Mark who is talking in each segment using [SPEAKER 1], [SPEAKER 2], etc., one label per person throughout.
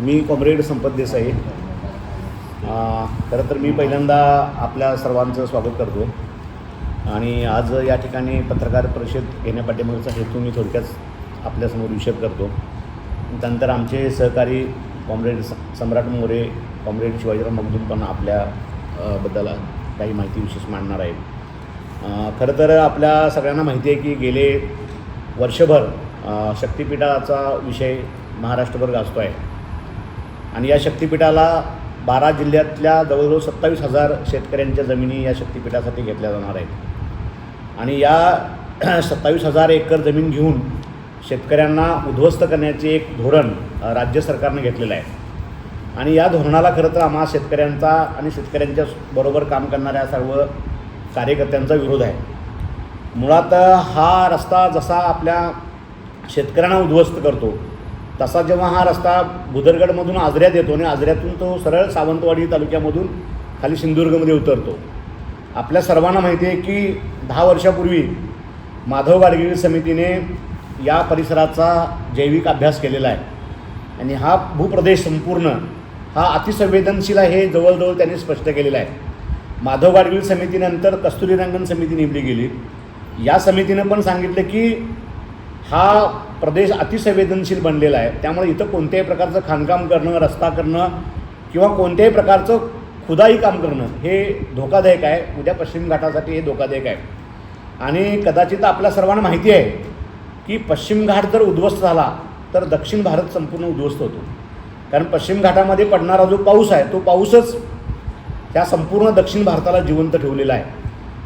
[SPEAKER 1] मी comrade संपत देसाई. खरं तर मी पहिल्यांदा आपल्या सर्वांचं स्वागत करतो आणि आज या ठिकाणी पत्रकार परिषद घेण्यापाठीमागचा हेतू मी थोडक्यात आपल्यासमोर विषय करतो. त्यानंतर आमचे सहकारी कॉम्रेड स- सम्राट मोरे कॉम्रेड शिवाजीराव मगदूम पण आपल्या बद्दल काही माहिती विशेष मांडणार आहेत. खरं तर आपल्या सगळ्यांना माहिती आहे की गेले वर्षभर शक्तिपीठाचा विषय महाराष्ट्रभर गाजतो आहे आणि या शक्तिपीठाला बारा जिल्ह्यातल्या जवळजवळ सत्तावीस हजार शेतकऱ्यांच्या जमिनी या शक्तिपीठासाठी घेतल्या जाणार आहेत. आणि या सत्तावीस हजार एकर जमीन घेऊन शेतकऱ्यांना उद्ध्वस्त करण्याचे एक धोरण राज्य सरकारनं घेतलेलं आहे. आणि या धोरणाला खरं तर आम्हा शेतकऱ्यांचा आणि शेतकऱ्यांच्या बरोबर काम करणाऱ्या सर्व कार्यकर्त्यांचा विरोध आहे. मुळात हा रस्ता जसा आपल्या शेतकऱ्यांना उद्ध्वस्त करतो तसा जेव्हा हा रस्ता भुदरगडमधून आजऱ्यात येतो आणि आजऱ्यातून तो सरळ सावंतवाडी तालुक्यामधून खाली सिंधुदुर्गमध्ये उतरतो. आपल्या सर्वांना माहिती आहे की दहा वर्षापूर्वी माधव गाडगिळ समितीने या परिसराचा जैविक अभ्यास केलेला आहे. आणि हा भूप्रदेश संपूर्ण हा अतिसंवेदनशील आहे हे जवळजवळ त्यांनी स्पष्ट केलेलं आहे. माधव गाडगिळ समितीनंतर कस्तुरीरंगन समिती नेमली गेली. या समितीनं पण सांगितलं की हा प्रदेश अतिसंवेदनशील बनलेला आहे. त्यामुळे इथं कोणत्याही प्रकारचं खाणकाम करणं रस्ता करणं किंवा कोणत्याही प्रकारचं खुदाई काम करणं हे धोकादायक आहे. उद्या पश्चिम घाटासाठी हे धोकादायक आहे. आणि कदाचित आपल्या सर्वांना माहिती आहे की पश्चिम घाट जर उद्ध्वस्त झाला तर दक्षिण भारत संपूर्ण उद्ध्वस्त होतो. कारण पश्चिम घाटामध्ये पडणारा जो पाऊस आहे तो पाऊसच ह्या संपूर्ण दक्षिण भारताला जिवंत ठेवलेला आहे.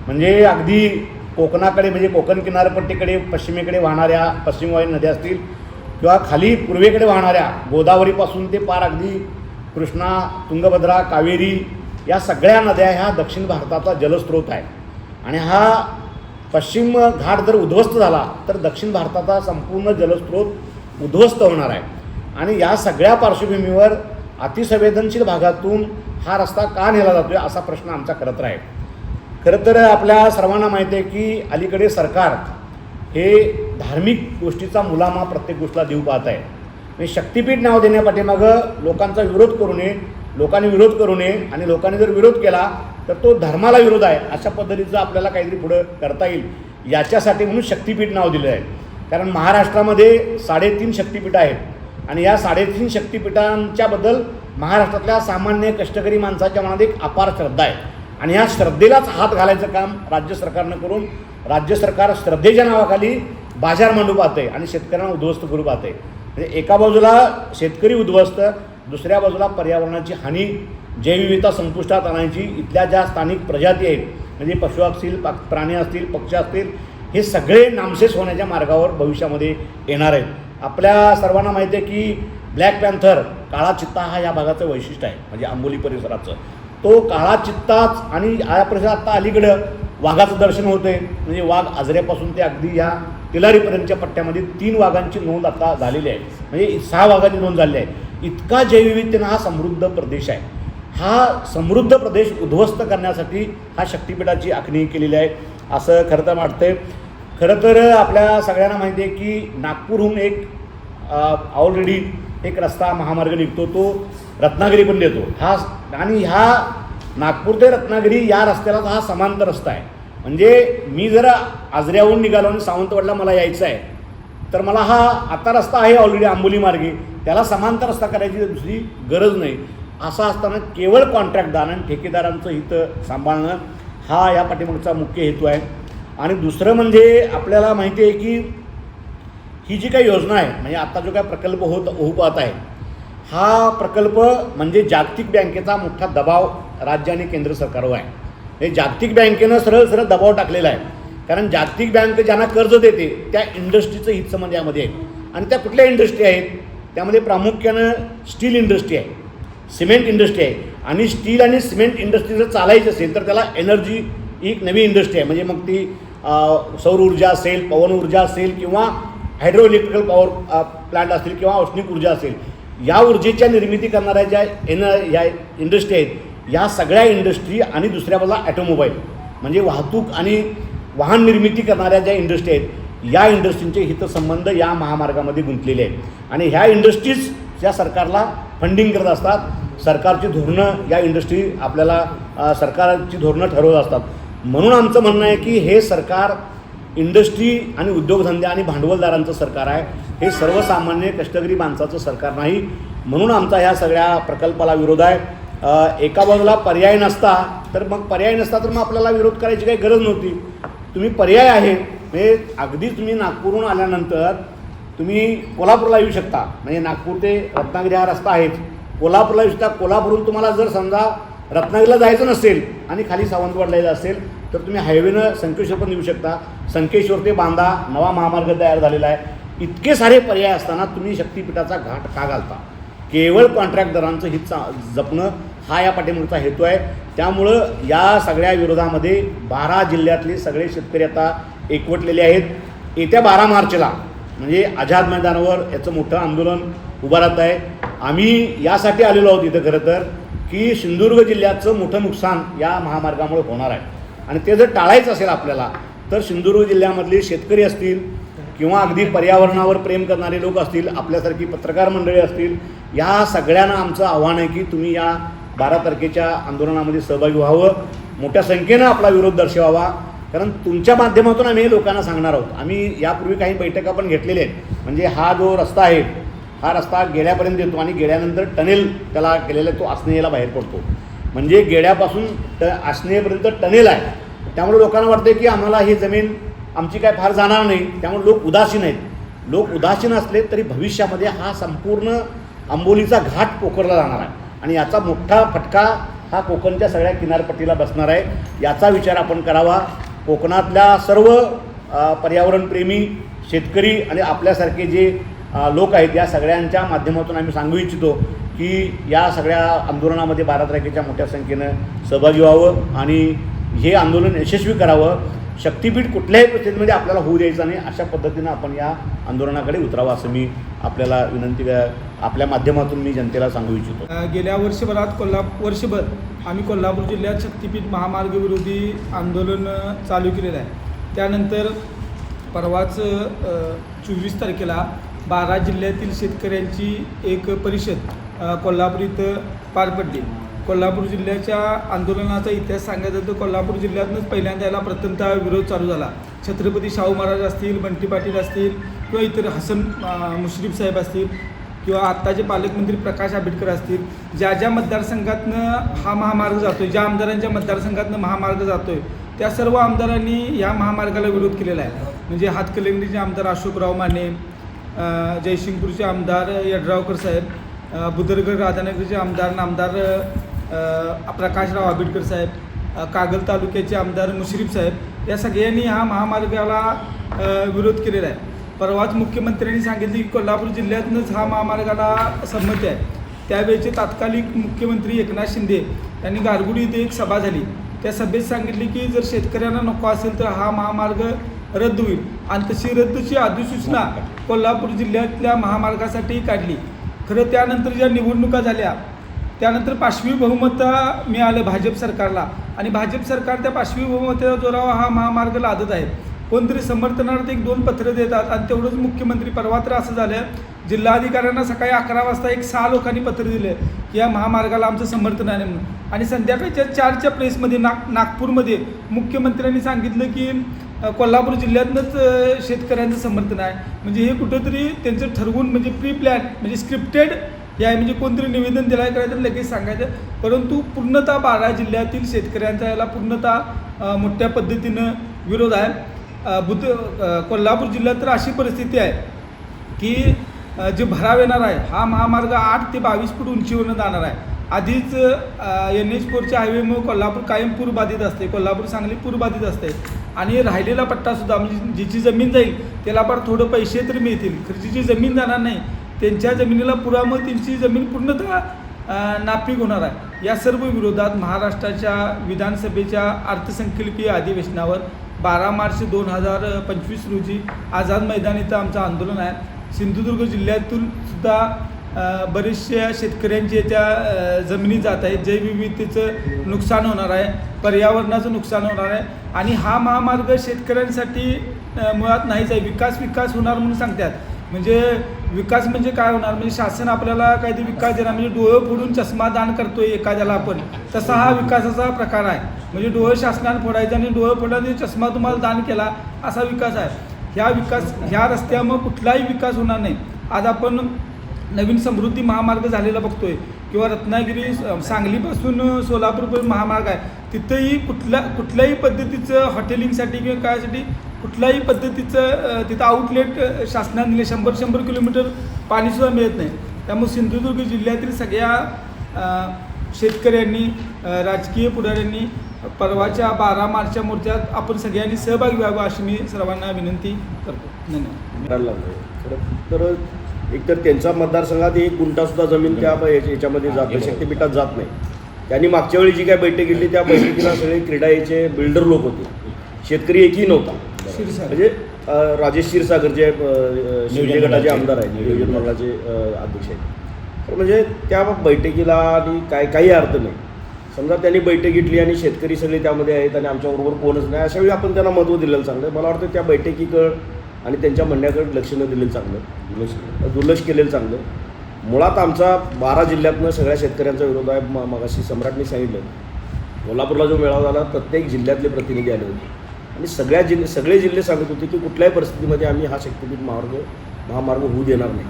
[SPEAKER 1] म्हणजे अगदी कोकणाकडे म्हणजे कोकण किनारपट्टीकडे पश्चिमेकडे वाहणाऱ्या पश्चिम वायू नद्या असतील किंवा खाली पूर्वेकडे वाहणाऱ्या गोदावरीपासून ते पार अगदी कृष्णा तुंगभद्रा कावेरी या सगळ्या नद्या ह्या दक्षिण भारताचा जलस्रोत आहे. आणि हा पश्चिम घाट जर उद्ध्वस्त झाला तर दक्षिण भारताचा संपूर्ण जलस्रोत उद्ध्वस्त होणार आहे. आणि या सगळ्या पार्श्वभूमीवर अतिसंवेदनशील भागातून हा रस्ता का नेला जातोय असा प्रश्न आमचा करत राहील. आहे खरं तर आपल्या सर्वांना माहिती आहे की अलीकडे सरकार हे धार्मिक गोष्टीचा मुलामा प्रत्येक गोष्टीला देऊ पाहत आहे. म्हणजे शक्तिपीठ नाव देण्यापाठीमागं लोकांचा विरोध करू नये लोकांनी विरोध करू नये आणि लोकांनी जर विरोध केला तर तो धर्माला विरोध आहे अशा पद्धतीचं आपल्याला काहीतरी पुढं करता येईल. याच्यासाठी म्हणून शक्तिपीठ नाव दिलं आहे. कारण महाराष्ट्रामध्ये साडेतीन शक्तिपीठ आहेत आणि या साडेतीन शक्तिपीठांच्याबद्दल महाराष्ट्रातल्या सामान्य कष्टकरी माणसाच्या मनात एक अपार श्रद्धा आहे. आणि ह्या श्रद्धेलाच हात घालायचं काम राज्य सरकारनं करून राज्य सरकार श्रद्धेच्या नावाखाली बाजार मांडू पाहते आणि शेतकऱ्यांना उद्ध्वस्त करू पाहते म्हणजे एका बाजूला शेतकरी उद्ध्वस्त दुसऱ्या बाजूला पर्यावरणाची हानी जैवविविधता संपुष्टात आणायची इथल्या ज्या स्थानिक प्रजाती आहेत म्हणजे पशु असतील पा प्राणी असतील पक्षी असतील हे सगळे नामशेष होण्याच्या मार्गावर भविष्यामध्ये येणार आहेत. आपल्या सर्वांना माहिती आहे की ब्लॅक पॅन्थर काळा चित्ता हा या भागाचं वैशिष्ट्य आहे म्हणजे आंबोली परिसराचं. तो काळा चित्ताच आणि आयाप्रशा आत्ता आता अलीकडं वाघाचं दर्शन होते म्हणजे वाघ आजऱ्यापासून ते अगदी ह्या तिलारीपर्यंतच्या पट्ट्यामध्ये तीन वाघांची नोंद आता झालेली आहे. म्हणजे सहा वाघांची नोंद झालेली आहे. इतका जैवविविधतेनं हा समृद्ध प्रदेश आहे. हा समृद्ध प्रदेश उद्ध्वस्त करण्यासाठी हा शक्तिपीठाची आखणी केलेली आहे. असं खरं तर वाटतंय. खरं तर आपल्या सगळ्यांना माहिती आहे की नागपूरहून एक ऑलरेडी एक रस्ता महामार्ग निघतो तो रत्नागिरी पण देतो हा आणि ह्या नागपूर ते रत्नागिरी या रस्त्याला हा समांतर रस्ता आहे. म्हणजे मी जर आजऱ्याहून निघालो आणि सावंतवाडला मला यायचं आहे तर मला हा आता रस्ता आहे ऑलरेडी आंबोली मार्गे. त्याला समांतर रस्ता करायची दुसरी गरज नाही. असं असताना केवळ कॉन्ट्रॅक्टदार आणि ठेकेदारांचं हित सांभाळणं हा या पाठीमागचा मुख्य हेतू आहे. आणि दुसरं म्हणजे आपल्याला माहिती आहे की ही जी काही योजना आहे म्हणजे आता जो काय प्रकल्प होत होऊ पाहत आहे हा प्रकल्प म्हणजे जागतिक बँकेचा मोठा दबाव राज्य आणि केंद्र सरकारवर आहे. हे जागतिक बँकेनं सरळ सरळ दबाव टाकलेला आहे. कारण जागतिक बँक ज्यांना कर्ज देते त्या इंडस्ट्रीचं हितसंबंध यामध्ये आहे. आणि त्या कुठल्या इंडस्ट्री आहेत? त्यामध्ये प्रामुख्यानं स्टील इंडस्ट्री आहे. सिमेंट इंडस्ट्री आहे. आणि स्टील आणि सिमेंट इंडस्ट्री जर चालायची असेल तर त्याला एनर्जी ही एक नवी इंडस्ट्री आहे. म्हणजे मग ती सौर ऊर्जा असेल पवन ऊर्जा असेल किंवा हायड्रो इलेक्ट्रिकल पॉवर प्लांट असतील किंवा औष्णिक ऊर्जा असेल या ऊर्जेच्या निर्मिती करणाऱ्या ज्या एन या इंडस्ट्री आहेत या सगळ्या इंडस्ट्री आणि दुसऱ्या बाजूला ॲटोमोबाईल म्हणजे वाहतूक आणि वाहन निर्मिती करणाऱ्या ज्या इंडस्ट्री आहेत या इंडस्ट्रींचे हितसंबंध या महामार्गामध्ये गुंतलेले आहेत. आणि ह्या इंडस्ट्रीज या सरकारला फंडिंग करत असतात. सरकारची धोरणं या इंडस्ट्री आपल्याला सरकारची धोरणं ठरवत असतात. म्हणून आमचं म्हणणं आहे की हे सरकार इंडस्ट्री आणि उद्योगधंदे आणि भांडवलदारांचं सरकार आहे. हे सर्वसामान्य कष्टकरी माणसाचं सरकार नाही. म्हणून आमचा ह्या सगळ्या प्रकल्पाला विरोध आहे. एका बाजूला पर्याय नसता तर मग पर्याय नसता तर मग आपल्याला विरोध करायची काही गरज नव्हती. तुम्ही पर्याय आहे म्हणजे अगदी तुम्ही नागपूरहून आल्यानंतर तुम्ही कोल्हापूरला येऊ शकता. म्हणजे नागपूर ते रत्नागिरी हा रस्ता आहेच. कोल्हापूरला येऊ शकता. कोल्हापूरहून तुम्हाला जर समजा रत्नागिरीला जायचं नसेल आणि खाली सावंतवाडला यायचं असेल तर तुम्ही हायवेनं संकेश्वर पण येऊ शकता. संकेश्वर ते बांदा नवा महामार्ग तयार झालेला आहे. इतके सारे पर्याय असताना तुम्ही शक्तिपीठाचा घाट का घालता? केवळ कॉन्ट्रॅक्टदारांचं हित चा जपणं हा या पाठीमागचा हेतू आहे. त्यामुळं या सगळ्या विरोधामध्ये बारा जिल्ह्यातले सगळे शेतकरी आता एकवटलेले आहेत. येत्या बारा मार्चला म्हणजे आझाद मैदानावर याचं मोठं आंदोलन उभं राहत आहे. आम्ही यासाठी आलेलो आहोत इथं खरं तर की सिंधुदुर्ग जिल्ह्याचं मोठं नुकसान या महामार्गामुळे होणार आहे. आणि ते जर टाळायचं असेल आपल्याला तर सिंधुदुर्ग जिल्ह्यामधले शेतकरी असतील किंवा अगदी पर्यावरणावर प्रेम करणारे लोक असतील आपल्यासारखी पत्रकार मंडळी असतील या सगळ्यांना आमचं आव्हान आहे की तुम्ही या बारा तारखेच्या आंदोलनामध्ये सहभागी व्हावं. मोठ्या संख्येनं आपला विरोध दर्शवावा. कारण तुमच्या माध्यमातून आम्ही हे लोकांना सांगणार आहोत. आम्ही यापूर्वी काही बैठका पण घेतलेल्या आहेत. म्हणजे हा जो रस्ता आहे हा रस्ता गेड्यापर्यंत येतो आणि गेड्यानंतर टनेल त्याला केलेला तो आसनेला बाहेर पडतो. म्हणजे गेड्यापासून ट आसनेपर्यंत टनेल आहे. त्यामुळे लोकांना वाटते की आम्हाला ही जमीन आमची काय फार जाणार नाही. त्यामुळे लोक उदासीन आहेत. लोक उदासीन असले तरी भविष्यामध्ये हा संपूर्ण आंबोलीचा घाट पोखरला जाणार आहे. आणि याचा मोठा फटका हा कोकणच्या सगळ्या किनारपट्टीला बसणार आहे. याचा विचार आपण करावा. कोकणातल्या सर्व पर्यावरणप्रेमी शेतकरी आणि आपल्यासारखे जे लोक आहेत या सगळ्यांच्या माध्यमातून आम्ही सांगू इच्छितो की या सगळ्या आंदोलनामध्ये बारा तारखेच्या मोठ्या संख्येनं सहभागी व्हावं आणि हे आंदोलन यशस्वी करावं. शक्तीपीठ कुठल्याही परिस्थितीमध्ये आपल्याला होऊ द्यायचं नाही. अशा पद्धतीनं आपण या आंदोलनाकडे उतरावं असं मी आपल्याला विनंती आपल्या माध्यमातून मी जनतेला सांगू इच्छितो.
[SPEAKER 2] गेल्या वर्षभरात कोल्हापूर वर्षभर आम्ही कोल्हापूर जिल्ह्यात शक्तीपीठ महामार्ग विरोधी आंदोलन चालू केलेलं आहे. त्यानंतर परवाच चोवीस तारखेला बारा जिल्ह्यातील शेतकऱ्यांची एक परिषद कोल्हापूर इथं पार पडली. कोल्हापूर जिल्ह्याच्या आंदोलनाचा इतिहास सांगायचा तर कोल्हापूर जिल्ह्यातूनच पहिल्यांदा याला प्रथमतः विरोध चालू झाला. छत्रपती शाहू महाराज असतील बंटी पाटील असतील किंवा इतर हसन मुश्रीफ साहेब असतील किंवा आत्ताचे पालकमंत्री प्रकाश आंबेडकर असतील ज्या ज्या मतदारसंघातनं हा महामार्ग जातोय ज्या आमदारांच्या मतदारसंघातनं महामार्ग जातोय त्या सर्व आमदारांनी या महामार्गाला विरोध केलेला आहे. म्हणजे हातकलंगडीचे आमदार अशोकराव माने जयसिंगपूरचे आमदार यड्रावकर साहेब बुदरगड राधानगरचे आमदार नामदार प्रकाशराव आंबेडकर साहेब कागल तालुक्याचे आमदार मुश्रीफ साहेब या सगळ्यांनी हा महामार्गाला विरोध केलेला आहे. परवाच मुख्यमंत्र्यांनी सांगितले की कोल्हापूर जिल्ह्यातूनच हा महामार्गाला संमती आहे. त्यावेळेचे तात्कालिक मुख्यमंत्री एकनाथ शिंदे यांनी गारगुडी इथे एक सभा झाली. त्या सभेत सांगितले की जर शेतकऱ्यांना नको असेल तर हा महामार्ग रद्द होईल. आणि तशी रद्दची अधिसूचना कोल्हापूर जिल्ह्यातल्या महामार्गासाठी काढली. खरं त्यानंतर ज्या निवडणुका झाल्या त्यानंतर पाशवी बहुमत मिळालं भाजप सरकारला. आणि भाजप सरकार त्या पाशवी बहुमताच्या जोरावर हा महामार्ग लादत आहे. कोणतरी समर्थनार्थ एक दोन पत्रं देतात आणि तेवढंच मुख्यमंत्री परवा तर असं झालं जिल्हाधिकाऱ्यांना सकाळी अकरा वाजता एक सहा लोकांनी पत्र दिले की या महामार्गाला आमचं समर्थन आहे म्हणून. आणि संध्याकाळच्या चारच्या प्रेसमध्ये नाग नागपूरमध्ये मुख्यमंत्र्यांनी सांगितलं की कोल्हापूर जिल्ह्यातनंच शेतकऱ्यांचं समर्थन आहे. म्हणजे हे कुठंतरी त्यांचं ठरवून म्हणजे प्री प्लॅन म्हणजे स्क्रिप्टेड हे आहे म्हणजे कोणतरी निवेदन दिलं आहे करायचं लगेच सांगायचं. परंतु पूर्णतः बारा जिल्ह्यातील शेतकऱ्यांचा याला पूर्णतः मोठ्या पद्धतीनं विरोध आहे. बुद्ध कोल्हापूर जिल्ह्यात तर अशी परिस्थिती आहे की जे भराव येणार आहे हा महामार्ग आठ ते बावीस फूट उंचीवरनं जाणार आहे. आधीच एन एच फोरच्या हायवेमुळे कोल्हापूर कायम पूरबाधित असते. कोल्हापूर सांगली पूरबाधित असते. आणि राहिलेला पट्टासुद्धा म्हणजे जिची जमीन जाईल त्याला पण थोडं पैसे तरी मिळतील. खर्चीची जमीन जाणार नाही. त्यांच्या जमिनीला पुरामुळे त्यांची जमीन पूर्णतः नापीक होणार आहे. या सर्व विरोधात महाराष्ट्राच्या विधानसभेच्या अर्थसंकल्पीय अधिवेशनावर बारा मार्च दोन हजार पंचवीस रोजी आझाद मैदान इथं आमचं आंदोलन आहे. सिंधुदुर्ग जिल्ह्यातून सुद्धा बरेचशा शेतकऱ्यांचे त्या जमिनी जात आहेत. जैवविविधतेचं नुकसान होणार आहे. पर्यावरणाचं नुकसान होणार आहे. आणि हा महामार्ग शेतकऱ्यांसाठी मुळात नाहीच आहे. विकास विकास होणार म्हणून सांगतात. म्हणजे विकास म्हणजे काय होणार? म्हणजे शासन आपल्याला काहीतरी विकास देणार. म्हणजे डोळं फोडून चष्मा दान करतोय एखाद्याला आपण. तसा हा विकासाचा प्रकार आहे. म्हणजे डोळं शासनाने फोडायचं आणि डोळं फोडला चष्मा तुम्हाला दान केला असा विकास आहे. ह्या विकास ह्या रस्त्यामुळे कुठलाही विकास होणार नाही. आज आपण नवीन समृद्धी महामार्ग झालेला बघतोय किंवा रत्नागिरी सांगलीपासून सोलापूरपर्यंत महामार्ग आहे. तिथंही कुठल्या कुठल्याही पद्धतीचं हॉटेलिंगसाठी किंवा कायसाठी कुठल्याही पद्धतीचं तिथं आउटलेट शासनाने दिले. शंभर शंभर किलोमीटर पाणीसुद्धा मिळत नाही. त्यामुळे सिंधुदुर्ग जिल्ह्यातील सगळ्या शेतकऱ्यांनी राजकीय पुढाऱ्यांनी परवाच्या बारा मार्चच्या मोर्चात आपण सगळ्यांनी सहभागी व्हावं अशी मी सर्वांना विनंती करतो. धन्यवाद.
[SPEAKER 3] खरं तर एकतर त्यांचा मतदारसंघात एक गुंठासुद्धा जमीन त्या याच्यामध्ये जात नाही. शक्तीपीठात जात नाही. त्यांनी मागच्या वेळी जी काय बैठक घेतली त्या बैठकीला सगळे क्रीडा याचे बिल्डर लोक होते. शेतकरी एकही नव्हता.
[SPEAKER 2] क्षीरसागर.
[SPEAKER 3] म्हणजे अं, राजेश क्षीरसागर जे अं, शिंदे
[SPEAKER 1] नियोजन
[SPEAKER 3] गटाचे
[SPEAKER 1] मंडळाचे.
[SPEAKER 3] आमदार आहेत नियोजन मंडळाचे. अं, अध्यक्ष आहेत. तर म्हणजे त्या बैठकीला आणि काय काही अर्थ नाही. समजा त्यांनी बैठक घेतली आणि शेतकरी सगळे त्यामध्ये आहेत आणि आमच्याबरोबर कोणच नाही अशा वेळी आपण त्यांना महत्त्व दिलेलं चांगलं मला वाटतं त्या बैठकीकडं आणि त्यांच्या म्हणण्याकडे लक्ष न दिलेलं चांगलं दुर्लक्ष दुर्लक्ष केलेलं चांगलं मुळात आमचा बारा जिल्ह्यातनं सगळ्या शेतकऱ्यांचा विरोध आहे. म मगाशी सम्राटने सांगितलं. कोल्हापूरला जो मेळावा झाला प्रत्येक जिल्ह्यातले प्रतिनिधी आले होते. आणि सगळ्या जिल्हे सगळे जिल्हे सांगत होते की कुठल्याही परिस्थितीमध्ये आम्ही हा शक्तीपीठ महामार्ग महामार्ग होऊ देणार नाही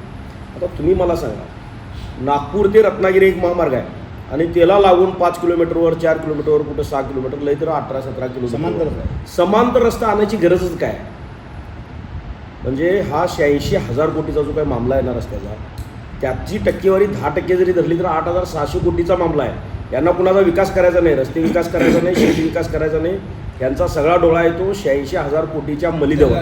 [SPEAKER 3] आता तुम्ही मला सांगा नागपूर ते रत्नागिरी एक महामार्ग आहे आणि त्याला लागून पाच किलोमीटरवर चार किलोमीटरवर कुठं सहा किलोमीटर लई तर अठरा सतरा किलोमीटर
[SPEAKER 1] समांतरच आहे.
[SPEAKER 3] समांतर रस्ता आणायची गरजच काय? म्हणजे हा शहाऐंशी हजार कोटीचा जो काही मामला आहे ना रस्त्याचा त्याची टक्केवारी दहा टक्के जरी धरली तर आठ हजार सहाशे कोटीचा मामला आहे यांना कुणाचा विकास करायचा नाही रस्ते विकास करायचा नाही शेती विकास करायचा नाही यांचा सगळा डोळा आहे तो शहाऐंशी हजार कोटीच्या मलिदवर.